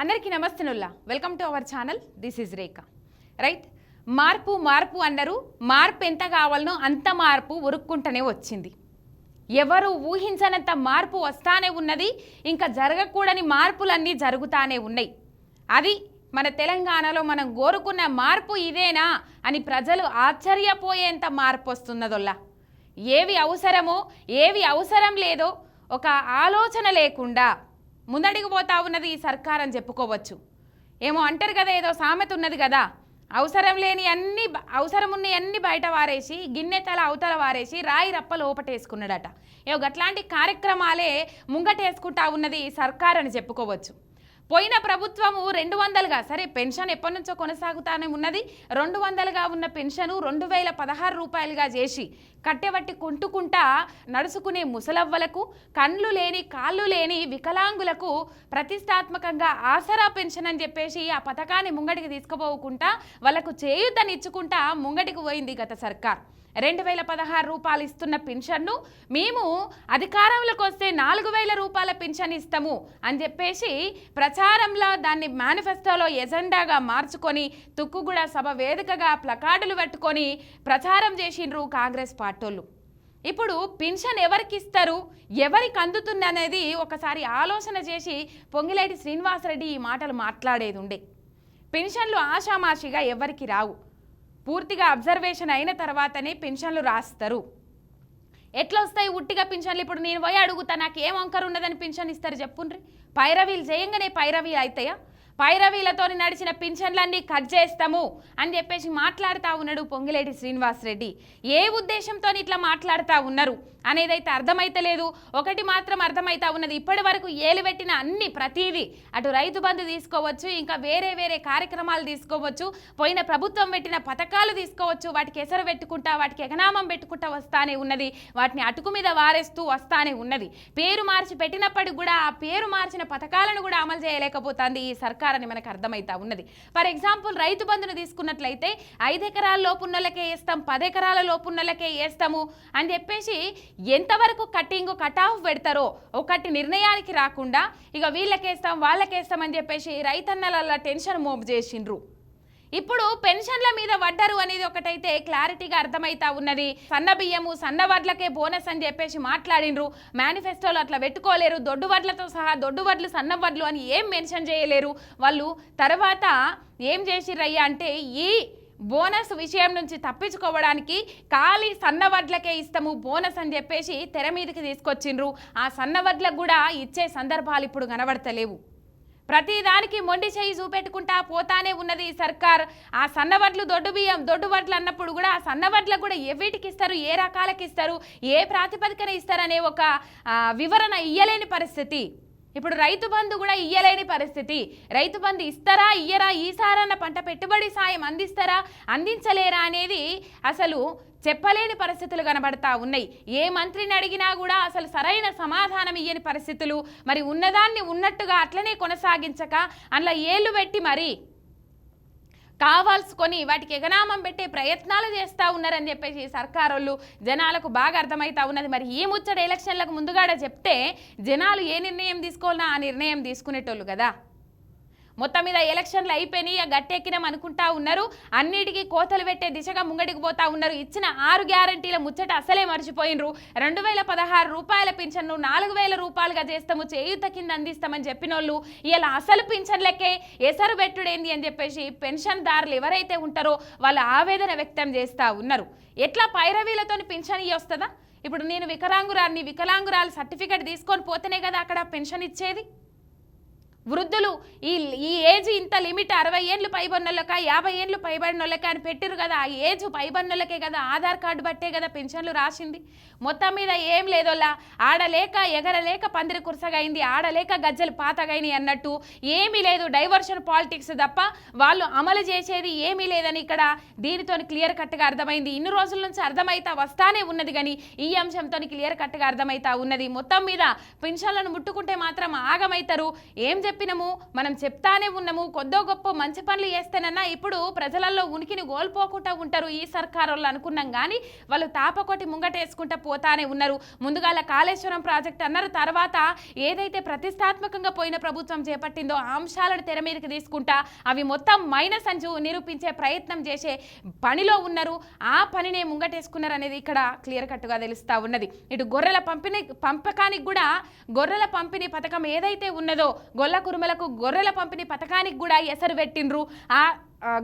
అందరికీ నమస్తనుల్లా welcome to our channel this is Rekha right మార్పు మార్పు అన్నారు. మార్పు ఎంత కావాలనో అంత మార్పు ఉరుక్కుంటూనే వచ్చింది. ఎవరు ఊహించనంత మార్పు వస్తానే ఉన్నది ఇంకా జరగకూడని మార్పులన్నీ జరుగుతానే ఉన్నాయి. అది మన తెలంగాణలో మనం కోరుకున్న మార్పు ఇదేనా అని ప్రజలు ఆశ్చర్యపోయేంత మార్పు వస్తున్నదొల్లా ఏవి అవసరమో ఏవి అవసరం లేదో ఒక ఆలోచన లేకుండా ముందడికి పోతా ఉన్నది ఈ సర్కార్ అని చెప్పుకోవచ్చు. ఏమో అంటారు కదా ఏదో సామెత ఉన్నది కదా. అవసరం లేని అన్ని అవసరం ఉన్న అన్ని బయట వారేసి గిన్నె తల అవతల వారేసి రాయి రప్ప లోపటేసుకున్నాడట. ఏవో అట్లాంటి కార్యక్రమాలే ముంగటేసుకుంటా ఉన్నది ఈ సర్కార్ అని చెప్పుకోవచ్చు. పోయిన ప్రభుత్వము రెండు వందలుగా సరే పెన్షన్ ఎప్పటి నుంచో కొనసాగుతానే ఉన్నది. రెండు వందలుగా ఉన్న పెన్షను రెండు వేల పదహారు రూపాయలుగా చేసి కట్టెబట్టి కొంటుకుంటా నడుచుకునే ముసలవ్వలకు కండ్లు లేని కాళ్ళు లేని వికలాంగులకు ప్రతిష్టాత్మకంగా ఆసరా పెన్షన్ అని చెప్పేసి ఆ పథకాన్ని ముంగడికి తీసుకుపోకుండా వాళ్ళకు ఇచ్చుకుంటా ముంగడికి పోయింది గత సర్కార్. రెండు వేల పదహారు రూపాయలు ఇస్తున్న పింఛన్ను మేము అధికారంలోకి వస్తే నాలుగు వేల రూపాయల పింఛన్ ఇస్తాము అని చెప్పేసి ప్రచారంలో దాన్ని మేనిఫెస్టోలో ఎజెండాగా మార్చుకొని తుక్కుగూడ సభ వేదికగా ప్లకార్డులు పట్టుకొని ప్రచారం చేసిండ్రు కాంగ్రెస్ పార్టీలు. ఇప్పుడు పెన్షన్ ఎవరికి ఇస్తారు ఎవరికి అందుతుంది అనేది ఒకసారి ఆలోచన చేసి పొంగిలేటి శ్రీనివాసరెడ్డి ఈ మాటలు మాట్లాడేది ఉండే పెన్షన్లు ఆషామాషిగా ఎవరికి రావు. పూర్తిగా అబ్జర్వేషన్ అయిన తర్వాతనే పెన్షన్లు రాస్తారు. ఎట్లా వస్తాయి ఉట్టిగా పింఛన్లు ఇప్పుడు నేను పోయి అడుగుతా నాకు ఏం వంకర ఉన్నదని పింఛన్ ఇస్తారు చెప్పుండ్రి పైరవీలు చేయంగానే పైరవీలు అవుతాయా పైరవీలతో నడిచిన పింఛన్లన్నీ కట్ చేస్తాము అని చెప్పేసి మాట్లాడుతూ ఉన్నాడు పొంగిలేటి శ్రీనివాసరెడ్డి. ఏ ఉద్దేశంతో ఇట్లా మాట్లాడుతూ ఉన్నారు అనేదైతే అర్థమైతలేదు ఒకటి మాత్రం అర్థమైతా ఉన్నది. ఇప్పటి వరకు ఏలుబెట్టిన అన్ని ప్రతీది అటు రైతు బంధు తీసుకోవచ్చు ఇంకా వేరే వేరే కార్యక్రమాలు తీసుకోవచ్చు పోయిన ప్రభుత్వం పెట్టిన పథకాలు తీసుకోవచ్చు వాటికి ఎసరు పెట్టుకుంటా వాటికి ఎగనామం పెట్టుకుంటా వస్తానే ఉన్నది. వాటిని అటుకు మీద వారేస్తూ వస్తానే ఉన్నది. పేరు మార్చి పెట్టినప్పటికి కూడా ఆ పేరు మార్చిన పథకాలను కూడా అమలు చేయలేకపోతుంది ఈ సర్కార్. అని మనకు అర్థమవుతా ఉన్నది. ఫర్ ఎగ్జాంపుల్ రైతు బంధును తీసుకున్నట్లయితే ఐదు ఎకరాల లోపున్నలకే వేస్తాం పది ఎకరాల లోపున్నలకే వేస్తాము అని చెప్పేసి ఎంతవరకు కట్టింగ్ కట్ ఆఫ్ పెడతారో ఒకటి నిర్ణయానికి రాకుండా ఇక వీళ్ళకేస్తాం వాళ్ళకేస్తాం అని చెప్పేసి రైతన్నల టెన్షన్ మోపు చేసిండ్రు. ఇప్పుడు పెన్షన్ల మీద వడ్డరు అనేది ఒకటైతే క్లారిటీగా అర్థమైతా ఉన్నది. సన్న బియ్యము సన్న వడ్లకే బోనస్ అని చెప్పేసి మాట్లాడిండ్రు. మేనిఫెస్టోలో అట్లా పెట్టుకోలేరు. దొడ్డు వడ్లతో సహా దొడ్డు వడ్లు సన్న వడ్లు అని ఏం మెన్షన్ చేయలేరు. వాళ్ళు తర్వాత ఏం చేసిర్రయ్యా అంటే ఈ బోనస్ విషయం నుంచి తప్పించుకోవడానికి ఖాళీ సన్న వడ్లకే ఇస్తాము బోనస్ అని చెప్పేసి తెర మీదకి తీసుకొచ్చిండ్రు. ఆ సన్న వడ్లకు కూడా ఇచ్చే సందర్భాలు ఇప్పుడు కనబడతలేవు. ప్రతిదానికి మొండి చేయి చూపెట్టుకుంటా పోతానే ఉన్నది సర్కార్. ఆ సన్నవడ్లు దొడ్డు బియ్యం దొడ్డు వడ్లు అన్నప్పుడు కూడా ఆ సన్నవడ్లకు కూడా ఎవీటికి ఇస్తారు ఏ రకాలకి ఇస్తారు ఏ ప్రాతిపదికన ఇస్తారనే ఒక వివరణ ఇయ్యలేని పరిస్థితి. ఇప్పుడు రైతు బంధు కూడా ఇయ్యలేని పరిస్థితి. రైతు బంధు ఇస్తారా ఇయ్యరా? ఈసారన్న పంట పెట్టుబడి సాయం అందిస్తారా అందించలేరా అనేది అసలు చెప్పలేని పరిస్థితులు కనబడతా ఉన్నాయి. ఏ మంత్రిని అడిగినా కూడా అసలు సరైన సమాధానం ఇయ్యని పరిస్థితులు. మరి ఉన్నదాన్ని ఉన్నట్టుగా అట్లనే కొనసాగించక అందులో ఏళ్ళు పెట్టి మరి కావాల్సుకొని వాటికి ఎగనామం పెట్టే ప్రయత్నాలు చేస్తూ ఉన్నారని చెప్పేసి సర్కారోళ్ళు జనాలకు బాగా అర్థమవుతా ఉన్నది. మరి ఈ ముచ్చట ఎలక్షన్లకు ముందుగాడ చెప్తే జనాలు ఏ నిర్ణయం తీసుకోవాలన్నా ఆ నిర్ణయం తీసుకునేటోళ్ళు కదా. మొత్తం మీద ఎలక్షన్లు అయిపోయినాయి ఇక గట్టెక్కినాం అనుకుంటా ఉన్నారు. అన్నిటికీ కోతలు పెట్టే దిశగా ముంగడికి పోతా ఉన్నారు. ఇచ్చిన ఆరు గ్యారంటీల ముచ్చట అసలే మర్చిపోయినరు. రెండు వేల పదహారు రూపాయల పింఛన్ను నాలుగు వేల రూపాయలుగా చేస్తాము చేయూత కింద అందిస్తామని చెప్పిన వాళ్ళు ఇలా అసలు పింఛన్లకే ఎసరు పెట్టుడేంది అని చెప్పేసి పెన్షన్దారులు ఎవరైతే ఉంటారో వాళ్ళు ఆవేదన వ్యక్తం చేస్తూ ఉన్నారు. ఎట్లా పైరవీలతో పింఛన్ ఇవి వస్తుందా ఇప్పుడు నేను వికలాంగురాన్ని వికలాంగురాలు సర్టిఫికేట్ తీసుకొని పోతేనే కదా అక్కడ పెన్షన్ ఇచ్చేది? వృద్ధులు ఈ ఈ ఏజ్ ఇంత లిమిట్ అరవై ఏళ్ళు పైబడినోళ్ళక యాభై ఏళ్ళు పైబడినోళ్ళక అని పెట్టిరు కదా. ఆ ఏజ్ పైబడినోళ్ళకే కదా ఆధార్ కార్డు బట్టే కదా పెన్షన్లు రాసింది. మొత్తం మీద ఏం లేదోలా ఆడలేక ఎగరలేక పందిరి కురసగైంది ఆడలేక గజ్జలు పాతగైంది అన్నట్టు ఏమీ లేదు డైవర్షన్ పాలిటిక్స్ తప్ప వాళ్ళు అమలు చేసేది ఏమీ లేదని ఇక్కడ దీనితో క్లియర్ కట్గా అర్థమైంది. ఇన్ని రోజుల నుంచి అర్థమైతా వస్తానే ఉన్నది కానీ ఈ అంశంతో క్లియర్ కట్గా అర్థమైతా ఉన్నది. మొత్తం మీద పెన్షన్లను ముట్టుకుంటే మాత్రం ఆగమైతారు. ఏం చెప్పి చెప్పినము మనం చెప్తానే ఉన్నాము కొద్దో గొప్ప మంచి పనులు చేస్తేనన్నా ఇప్పుడు ప్రజలలో ఉనికిని కోల్పోకుండా ఉంటారు ఈ సర్కారు వాళ్ళు అనుకున్నాం కానీ వాళ్ళు తాపకొట్టి ముంగటేసుకుంటా పోతానే ఉన్నారు. ముందుగాల కాళేశ్వరం ప్రాజెక్ట్ అన్నారు తర్వాత ఏదైతే ప్రతిష్టాత్మకంగా పోయిన ప్రభుత్వం చేపట్టిందో ఆ అంశాలను తెర మీదకి తీసుకుంటా అవి మొత్తం మైనస్ అంచు నిరూపించే ప్రయత్నం చేసే పనిలో ఉన్నారు. ఆ పనినే ముంగటేసుకున్నారు అనేది ఇక్కడ క్లియర్ కట్గా తెలుస్తూ ఉన్నది. ఇటు గొర్రెల పంపిణీ పంపకానికి కూడా గొర్రెల పంపిణీ పథకం ఏదైతే ఉన్నదో గొల్ల కురుమలకు గొర్రెల పంపిణీ పథకానికి కూడా ఎసరు పెట్టిండ్రు. ఆ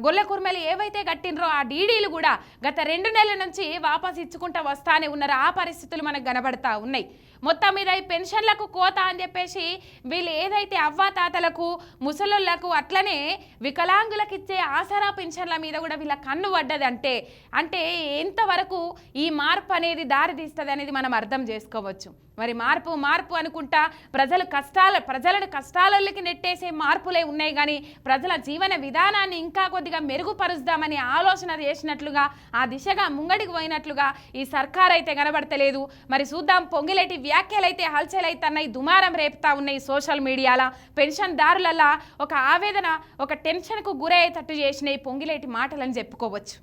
గొల్ల కుర్మలు ఏవైతే కట్టినరో ఆ డీడీలు కూడా గత రెండు నెలల నుంచి వాపస్ ఇచ్చుకుంటా వస్తానే ఉన్నారు. ఆ పరిస్థితులు మనకు కనబడతా ఉన్నాయి. మొత్తం మీద ఈ పెన్షన్లకు కోత అని చెప్పేసి వీళ్ళు ఏదైతే అవ్వాతాతలకు ముసలోళ్ళకు అట్లనే వికలాంగులకు ఇచ్చే ఆసరా పెన్షన్ల మీద కూడా వీళ్ళ కన్ను పడ్డది అంటే అంటే ఎంతవరకు ఈ మార్పు అనేది దారితీస్తుంది అనేది మనం అర్థం చేసుకోవచ్చు. మరి మార్పు మార్పు అనుకుంటా ప్రజలు కష్టాల ప్రజలను కష్టాలకి నెట్టేసే మార్పులే ఉన్నాయి కానీ ప్రజల జీవన విధానాన్ని ఇంకా కొద్దిగా మెరుగుపరుస్తామని ఆలోచన చేసినట్లుగా ఆ దిశగా ముంగడికి పోయినట్లుగా ఈ సర్కార్ అయితే కనబడతలేదు. మరి చూద్దాం పొంగిలేటి వ్యాఖ్యలు అయితే హల్చల్ అవుతున్నాయి దుమారం రేపుతా ఉన్నాయి సోషల్ మీడియాలో. పెన్షన్దారులలా ఒక ఆవేదన ఒక టెన్షన్కు గురయ్యేటట్టు చేసినాయి పొంగిలేటి మాటలని చెప్పుకోవచ్చు.